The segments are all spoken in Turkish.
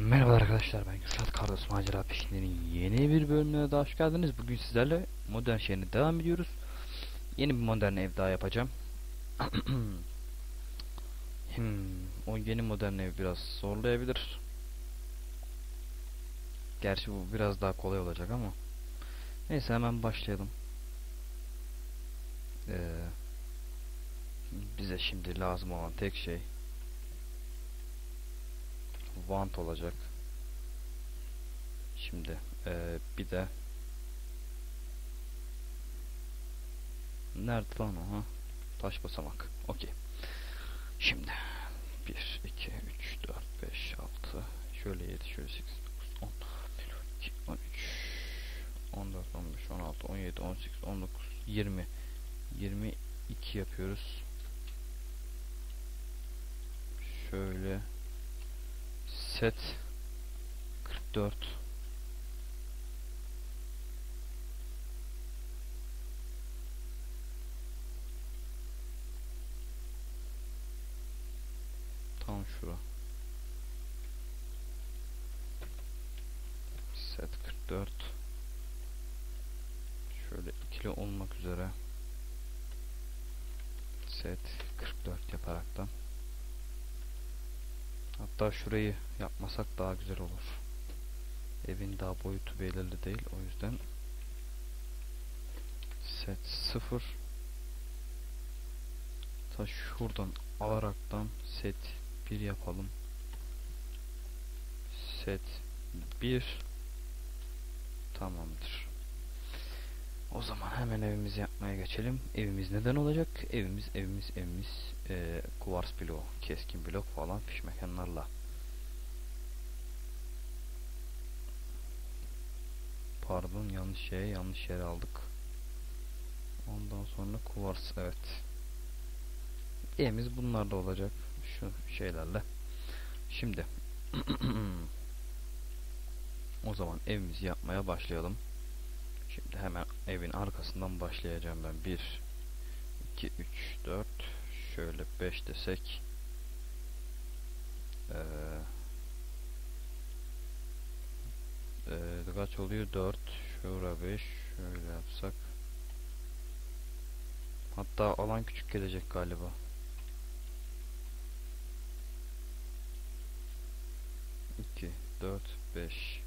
Merhaba arkadaşlar ben Kürşat Kardos Macera Peşinde'nin yeni bir bölümüne daha hoş geldiniz. Bugün sizlerle modern şehrine devam ediyoruz. Yeni bir modern ev daha yapacağım. hmm, o yeni modern ev biraz zorlayabilir. Gerçi bu biraz daha kolay olacak ama. Neyse hemen başlayalım. Ee, bize şimdi lazım olan tek şey want olacak. Şimdi eee, bir de nerede lan o? Taş basamak. Okey. Şimdi 1 2 3 4 5 6 şöyle 7 şöyle 8 9 10 11 12 13 14 15 16 17 18 19 20 22 yapıyoruz. Şöyle set 44 tam şura. Set 44 şöyle ikili olmak üzere. Set 44 yaparaktan Hatta şurayı yapmasak daha güzel olur. Evin daha boyutu belirli değil. O yüzden set 0 ta şuradan alaraktan set 1 yapalım. Set 1 tamamdır. O zaman hemen evimizi yapmaya geçelim. Evimiz neden olacak? Evimiz, evimiz, evimiz e, kuvars bloğu, keskin blok falan fiş. Pardon yanlış şeye yanlış yere aldık. Ondan sonra kuvars evet. Evimiz bunlarda olacak. Şu şeylerle. Şimdi o zaman evimizi yapmaya başlayalım. Şimdi hemen evin arkasından başlayacağım ben. 1 2 3 4 şöyle 5 desek ee, ee, kaç oluyor? 4 şura 5 şöyle yapsak. Hatta alan küçük gelecek galiba. İki dört beş.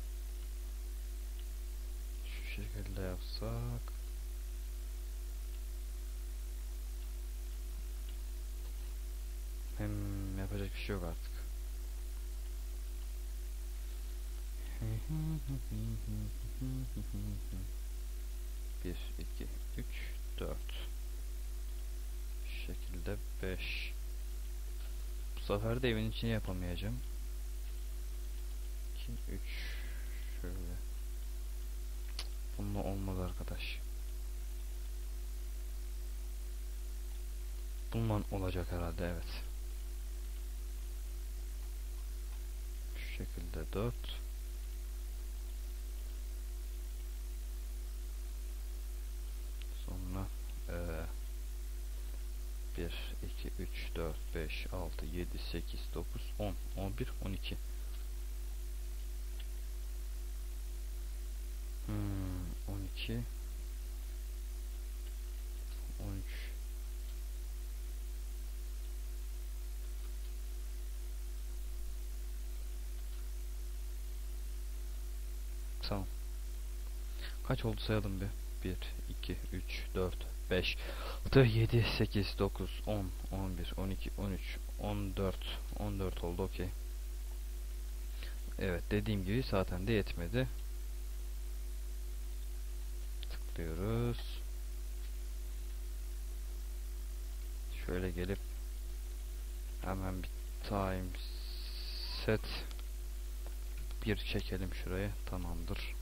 Şu şekilde yapsak şey yok artık. Bir iki üç dört. Şekilde beş. Bu sefer de evin içine yapamayacağım. 2 3 şöyle. Bununla olmaz arkadaş. Bununla olacak herhalde evet. Şekilde 4 Sonra ee, 1 2 3 4 5 6 7 8 9 10 11 12 Hmm, 12 13 Tamam. Kaç oldu sayalım bir. 1 2 3 4 5 6 7 8 9 10 11 12 13 14 14 oldu okey. Evet dediğim gibi zaten de yetmedi tıklıyoruz. Şöyle gelip hemen bir time set bir çekelim şuraya tamamdır.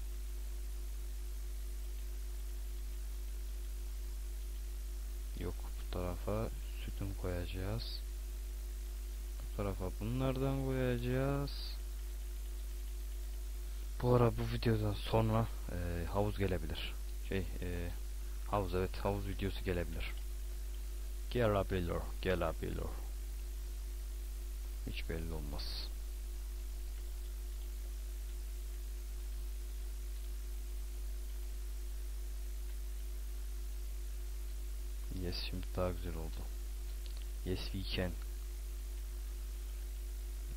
Yok bu tarafa sütun koyacağız. Bu tarafa bunlardan koyacağız. Bu ara bu videodan sonra e, havuz gelebilir şey e, havuz evet havuz videosu gelebilir. Gelebilir, gelebilir. Hiç belli olmaz. Yes şimdi daha güzel oldu. Yes we can.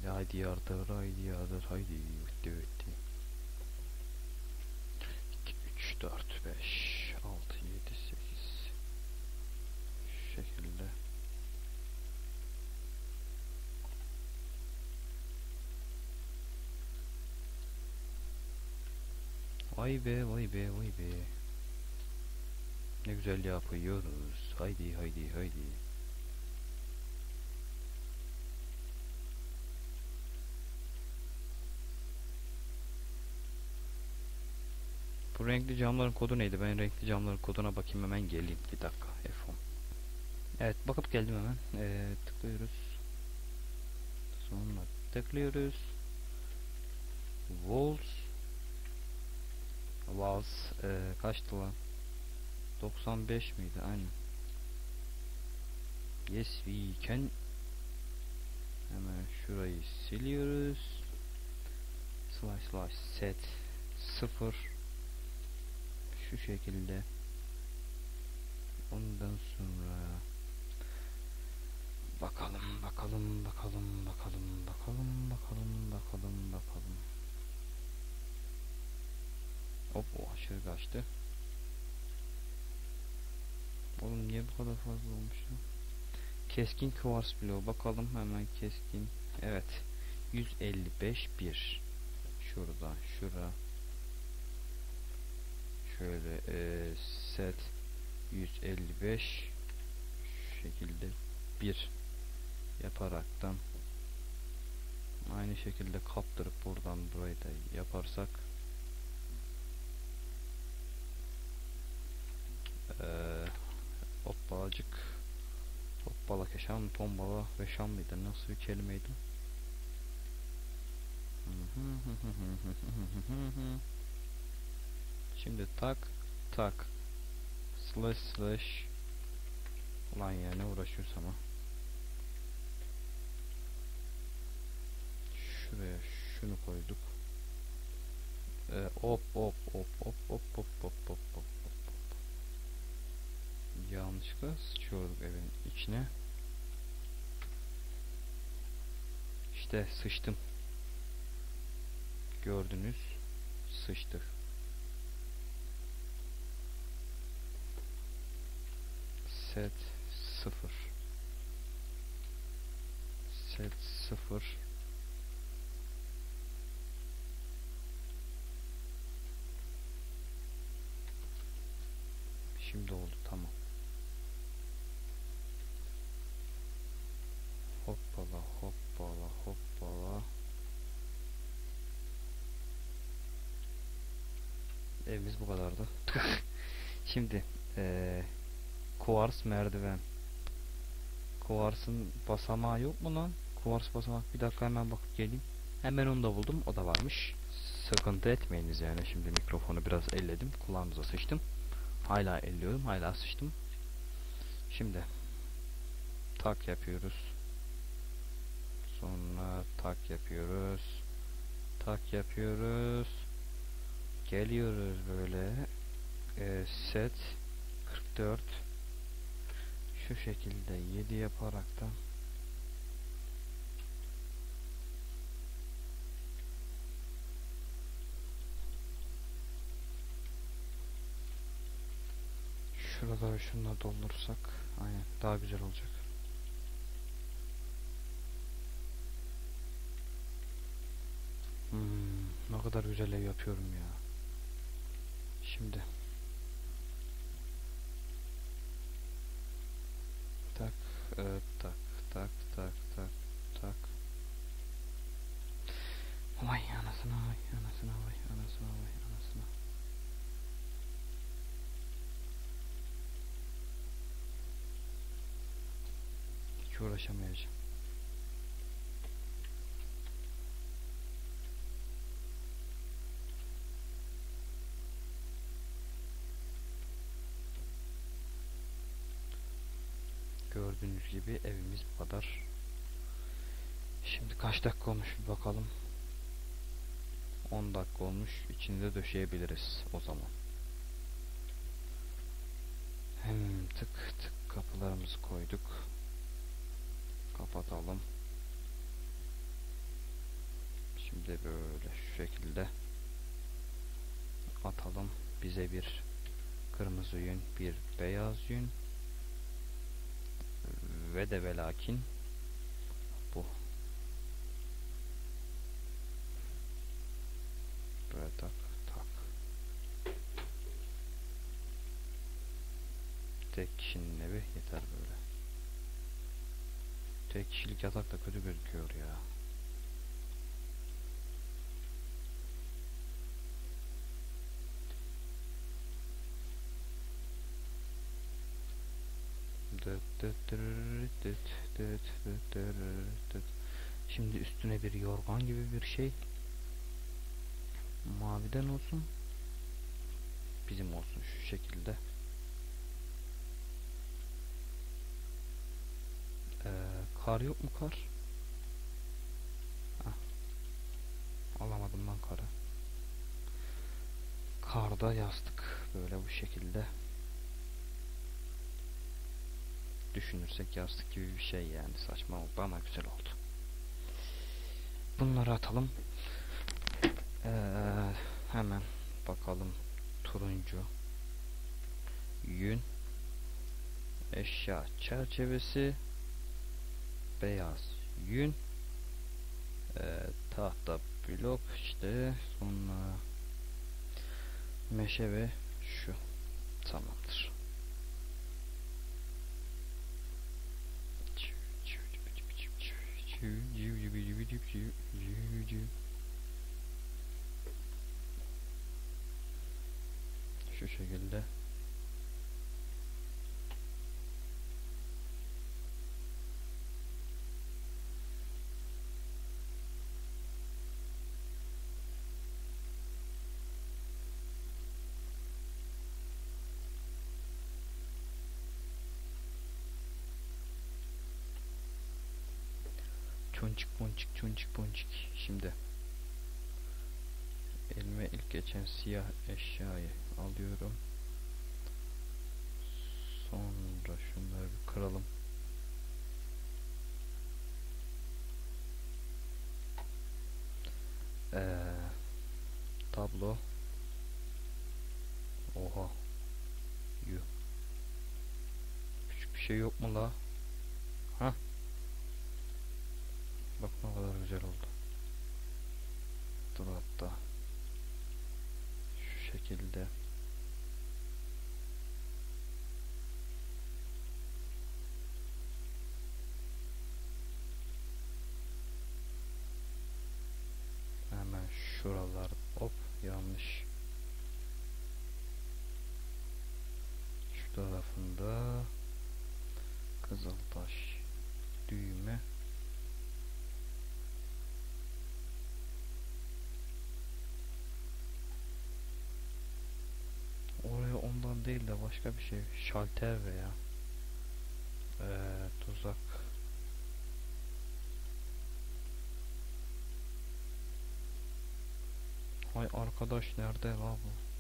Haydi yardır, haydi yardır, haydi. Bitti. 2, 3, 4, 5, 6, 7, 8. Şu şekilde. Vay be, vay be, vay be. Ne güzel yapıyoruz. Haydi, haydi, haydi. Bu renkli camların kodu neydi? Ben renkli camların koduna bakayım hemen geleyim. Bir dakika. F10. Evet bakıp geldim hemen. Ee, tıklıyoruz. Sonra tıklıyoruz. Walls. Walls. Ee, kaçtı lan? 95 miydi? Aynen. Yes we can. Hemen şurayı siliyoruz. Slash slash set 0 şu şekilde. Ondan sonra bakalım bakalım bakalım bakalım bakalım bakalım bakalım bakalım. Hop o aşırı kaçtı. Oğlum niye bu kadar fazla olmuş ya keskin kuvars bloğu. Bakalım hemen keskin. Evet. 155 1 şurada şura. Şöyle e, set 155 şu şekilde bir yaparaktan. Aynı şekilde kaptırıp buradan burayı da yaparsak e, hoppalacık hoppala keşan tombala ve şan mıydı nasıl bir kelimeydi Şimdi tak tak slash slash Ulan ya ne uğraşıyoruz ama Şuraya şunu koyduk ee, hop hop hop hop hop hop hop hop hop hop Yanlışlıkla sıçıyorduk evin içine İşte sıçtım. Gördünüz sıçtık set 0 set 0 şimdi oldu tamam. Hoppala hoppala hoppala evimiz bu kadardı şimdi eee Kuvars merdiven. Kuvars'ın basamağı yok mu lan? Kuvars basamak bir dakika hemen bakıp geleyim. Hemen onu da buldum. O da varmış. Sıkıntı etmeyiniz yani. Şimdi mikrofonu biraz elledim. Kulağınıza sıçtım. Hala elliyorum. Hala sıçtım. Şimdi tak yapıyoruz. Sonra tak yapıyoruz. Tak yapıyoruz. Geliyoruz böyle. E, set 44 şu şekilde 7 yaparak da şurada şunla doldursak aynen daha güzel olacak. Hmm, ne kadar güzel ev yapıyorum ya. Şimdi. Tak e, tak tak tak tak tak. Vay anasına vay anasına vay anasına vay anasına hiç uğraşamayacağım Gördüğünüz gibi evimiz bu kadar. Şimdi kaç dakika olmuş bir bakalım. 10 dakika olmuş. İçinde döşeyebiliriz o zaman. Hem tık tık kapı eşyalarımızı koyduk. Kapatalım. Şimdi böyle şu şekilde atalım. Bize bir kırmızı yün, bir beyaz yün ve de ve lakin bu. Böyle tak tak. Tek kişinin evi yeter böyle. Tek kişilik yatak da kötü gözüküyor ya. Şimdi üstüne bir yorgan gibi bir şey. Maviden olsun. Bizim olsun şu şekilde. Ee, kar yok mu kar? Heh. Alamadım lan karı. Karda yastık böyle bu şekilde. Düşünürsek yastık gibi bir şey yani. Saçma oldu ama güzel oldu. Bunları atalım. Ee, hemen bakalım. Turuncu. Yün. Eşya çerçevesi. Beyaz yün. E, tahta blok işte. Sonra meşe ve şu. Tamamdır şu şekilde Çonçik ponçik çonçik ponçik. Şimdi elime ilk geçen siyah eşyayı alıyorum. Sonra şunları bir kıralım. Ee, tablo. Oha. Yuh. Küçük bir şey yok mu la? Ha? Bak ne kadar güzel oldu. Dur hatta. Şu şekilde. Hemen şuralar hop yanlış. Şu tarafında Kızıltaş düğme Değil de başka bir şey. Şalter veya ee, tuzak. Hay arkadaş nerede la bu?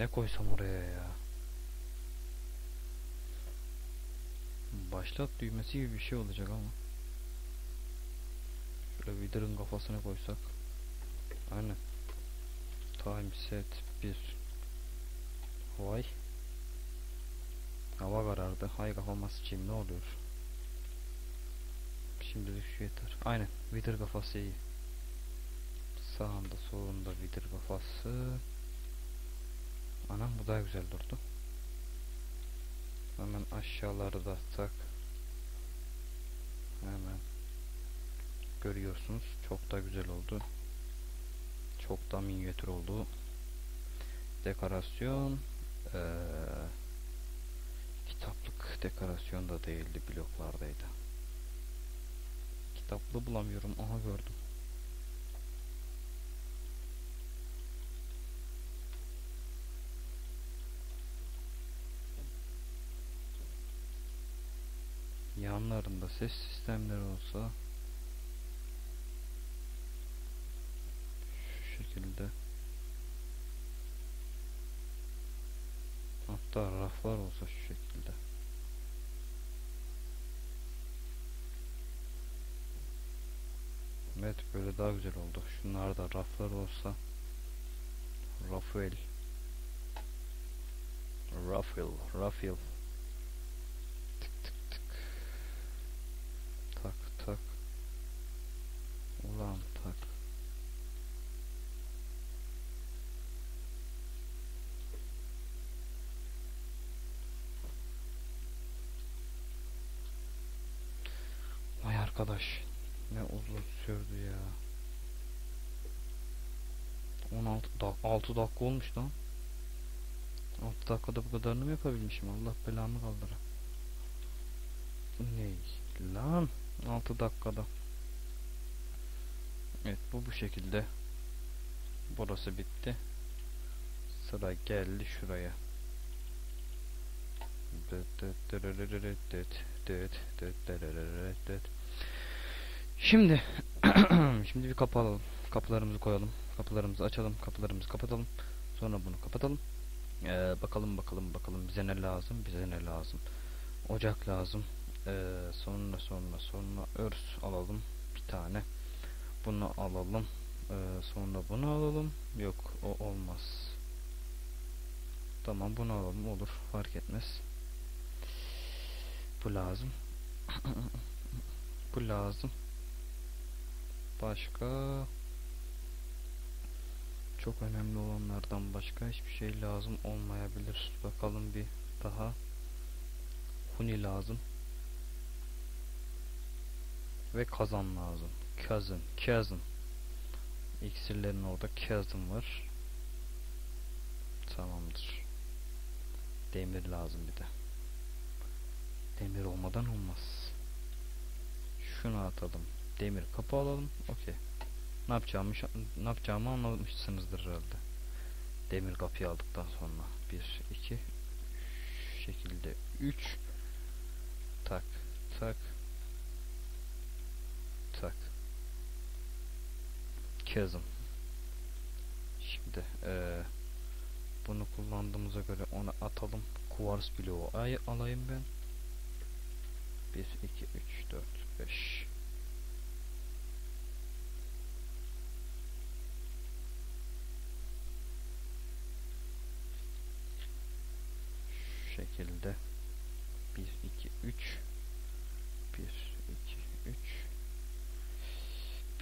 Ne koysam oraya ya? Başlat düğmesi gibi bir şey olacak ama. Şöyle Wither'ın kafasını koysak. Aynen. Time set 1. Vay. Hava karardı. Hay kafama sıçayım ne oluyor? Şimdilik şu yeter. Aynen. Wither kafası iyi. Sağında solunda Wither kafası. Anam bu daha güzel durdu. Hemen aşağıları da tak. Hemen görüyorsunuz. Çok da güzel oldu. Çok da minyatür oldu. Dekorasyon ee, kitaplık dekorasyon da değildi bloklardaydı. Kitaplı bulamıyorum. Aha gördüm. Yanlarında ses sistemleri olsa şu şekilde hatta raflar olsa şu şekilde. Evet böyle daha güzel oldu. Şunlar da raflar olsa. Rafael. Rafael Rafael tık tık tık tak tak ulan tak Vay arkadaş ne uzun sürdü ya. 16 dak 6 dakika olmuş lan. 6 dakikada bu kadarını mı yapabilmişim? Allah belamı kaldıra. Ne lan? 6 dakikada. Evet bu bu şekilde burası bitti. Sıra geldi şuraya Şimdi şimdi bir kapı alalım. Kapılarımızı koyalım. Kapılarımızı açalım. Kapılarımızı kapatalım. Sonra bunu kapatalım. Ee, bakalım bakalım bakalım bize ne lazım? Bize ne lazım? Ocak lazım. Ee, sonra sonra sonra örs alalım bir tane. Bunu alalım. Ee, sonra bunu alalım. Yok o olmaz. Tamam bunu alalım olur fark etmez. Bu lazım. Bu lazım. Başka çok önemli olanlardan başka hiçbir şey lazım olmayabilir. Bakalım bir daha. Huni lazım. Ve kazan lazım. Kazın, kazın. İksirlerin orada kazın var. Tamamdır. Demir lazım bir de. Demir olmadan olmaz. Şunu atalım. Demir kapı alalım. Okey. Ne yapacağımı ne yapacağımı anlamışsınızdır herhalde. Demir kapıyı aldıktan sonra 1 2 şekilde 3 tak tak tak Kazım. Şimdi ee, bunu kullandığımıza göre onu atalım. Kuvars bloğu ay alayım ben. 1 2 3 4 5 Şu şekilde 1 2 3 1 2 3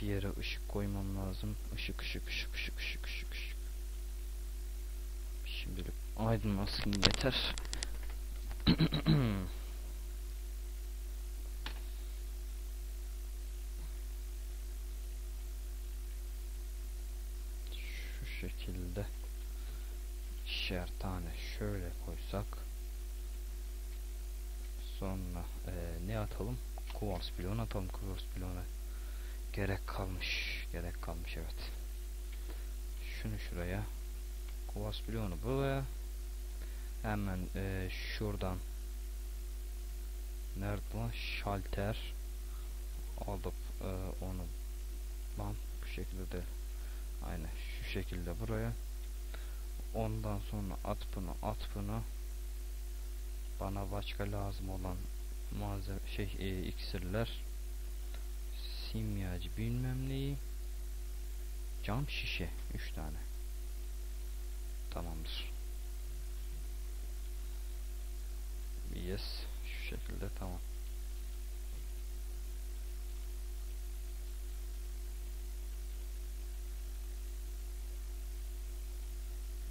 bir yere ışık koymam lazım. Işık ışık ışık ışık ışık ışık ışık. Şimdilik aydınlansın yeter. Şu şekilde ikişer tane şöyle koysak sonra e, ne atalım? Kuvars bloğunu atalım kuvars bloğuna gerek kalmış gerek kalmış evet. Şunu şuraya kuvars bloğunu buraya. Hemen e, şuradan nerede lan? Şalter alıp e, onu lan bu şekilde de aynen şu şekilde buraya. Ondan sonra at bunu at bunu. Bana başka lazım olan malzeme şey e, iksirler simyacı bilmem neyi. Cam şişe 3 tane. Tamamdır. Yes şu şekilde tamam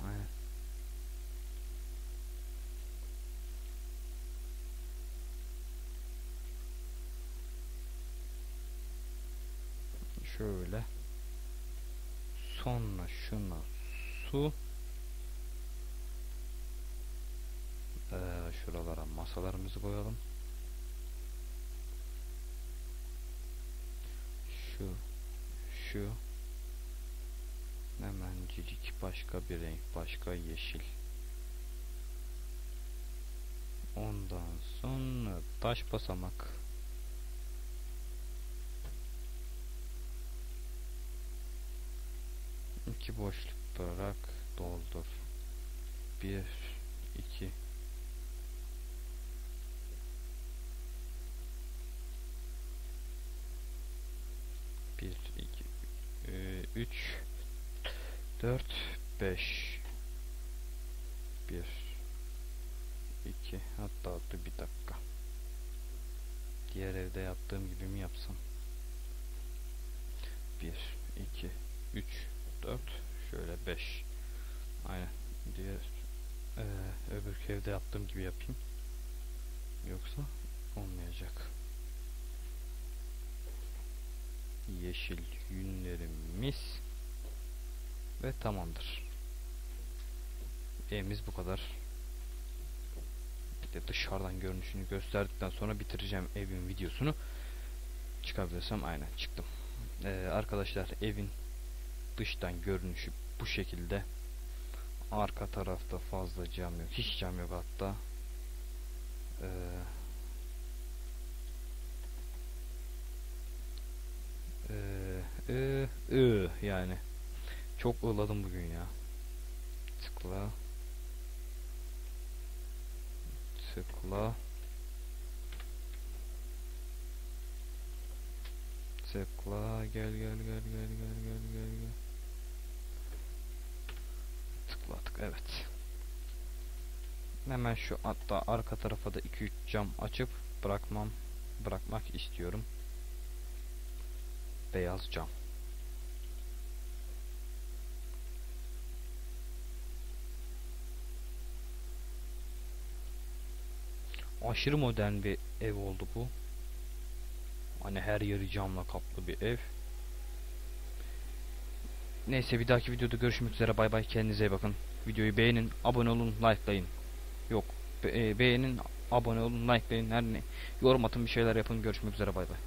aynen şöyle. Sonra şuna su. Ee, şuralara masalarımızı koyalım. Şu şu. Hemencik başka bir renk başka yeşil. Ondan sonra taş basamak iki boşluk bırak doldur. Bir, iki. Bir, iki, e, üç, dört, beş. Bir, iki, hatta dur bir dakika. Diğer evde yaptığım gibi mi yapsam? Bir, iki, üç, dört, şöyle beş. Aynen. Diğer eee öbür evde yaptığım gibi yapayım. Yoksa olmayacak. Yeşil yünlerimiz ve tamamdır. Evimiz bu kadar. Bir de dışarıdan görünüşünü gösterdikten sonra bitireceğim evin videosunu. Çıkabilirsem aynen çıktım. Ee, arkadaşlar evin dıştan görünüşü bu şekilde. Arka tarafta fazla cam yok. Hiç cam yok hatta. Ee, ee, ı, ı, yani çok ığladım bugün ya. Tıkla. Tıkla. Tıkla. Gel gel gel gel gel gel gel gel. Tıkladık evet. Hemen şu hatta arka tarafa da 2-3 cam açıp bırakmam bırakmak istiyorum. Beyaz cam. Aşırı modern bir ev oldu bu. Hani her yeri camla kaplı bir ev. Neyse bir dahaki videoda görüşmek üzere. Bay bay. Kendinize iyi bakın. Videoyu beğenin, abone olun, likelayın. Yok. Be- e, beğenin, abone olun, likelayın. Her ne. Yorum atın bir şeyler yapın. Görüşmek üzere. Bay bay.